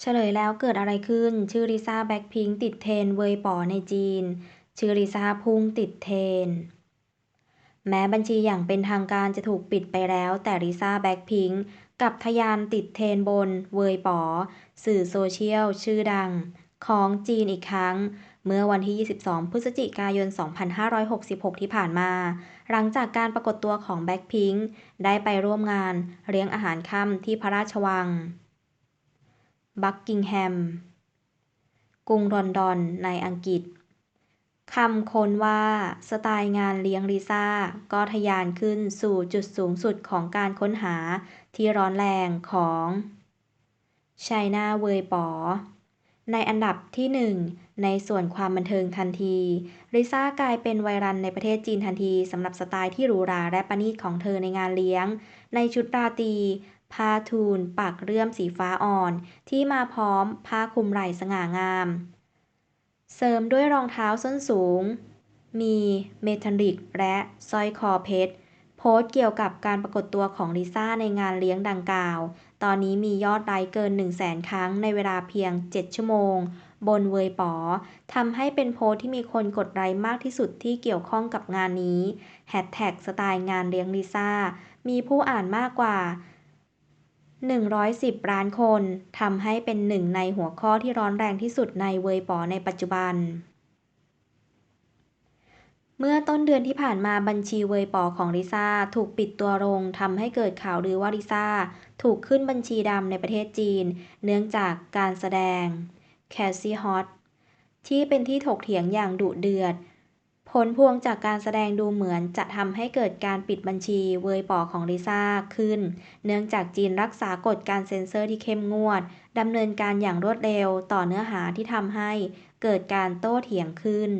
เฉลยแล้วเกิดอะไรขึ้น ชื่อลิซ่าแบ็คพิงติดเทรนเวยป๋อในจีน ชื่อลิซ่าพุ่งติดเทรนแม้บัญชีอย่างเป็นทางการจะถูกปิดไปแล้ว แต่ลิซ่าแบ็คพิงกับทยานติดเทรนบนเวยป๋อสื่อโซเชียลชื่อดัง ของจีนอีกครั้ง เมื่อวันที่ 22 พฤศจิกายน 2566 ที่ผ่านมา หลังจากการปรากฏตัวของแบ็คพิงได้ไปร่วมงานเลี้ยงอาหารค่ำที่พระราชวัง บักกิงแฮม กรุงลอนดอนในอังกฤษ คำค้นว่าสไตล์งานเลี้ยงลิซ่า ก็ทะยานขึ้นสู่จุดสูงสุดของการค้นหาที่ร้อนแรงของไชน่าเวยป๋อ ในอันดับที่หนึ่งในส่วนความบันเทิงทันทีลิซ่ากลายเป็นไวรัลในประเทศจีนทันทีสำหรับสไตล์ที่หรูหราและประณีตของเธอในงานเลี้ยง ในชุดราตรี ผ้าทูลปักเลื่อมสีฟ้าอ่อน ที่มาพร้อมผ้าคลุมไหล่สง่างาม เสริมด้วยรองเท้าส้นสูง มีเมทัลลิกและสร้อยคอเพชร โพสต์เกี่ยวกับการปรากฏตัวของลิซ่าในงานเลี้ยงดังกล่าว ตอนนี้มียอดไลค์เกิน 1 0 0 0 0แสนครั้งในเวลาเพียง 7 ชั่วโมง บนเวยป๋อทำให้เป็นโพสต์ที่มีคนกดไลค์มากที่สุดที่เกี่ยวข้องกับงานนี้แฮชแท็กสไตล์งานเลี้ยงลิซ่ามีผู้อ่านมากกว่า 110 ล้านคนทำให้เป็นหนึ่งในหัวข้อที่ร้อนแรงที่สุดในเวยป๋อในปัจจุบัน เมื่อต้นเดือนที่ผ่านมาบัญชีเวยป๋อของลิซ่าถูกปิดตัวลงทำให้เกิดข่าวลือว่าลิซ่าถูกขึ้นบัญชีดำในประเทศจีน เนื่องจากการแสดง c a s i e Hot ที่เป็นที่ถกเถียงอย่างดุเดือด ผลพวงจากการแสดงดูเหมือนจะทำให้เกิดการปิดบัญชีเวยป๋อของลิซ่าขึ้น เนื่องจากจีนรักษากฎการเซ็นเซอร์ที่เข้มงวดดำเนินการอย่างรวดเร็วต่อเนื้อหาที่ทำให้เกิดการโต้เถียงขึ้น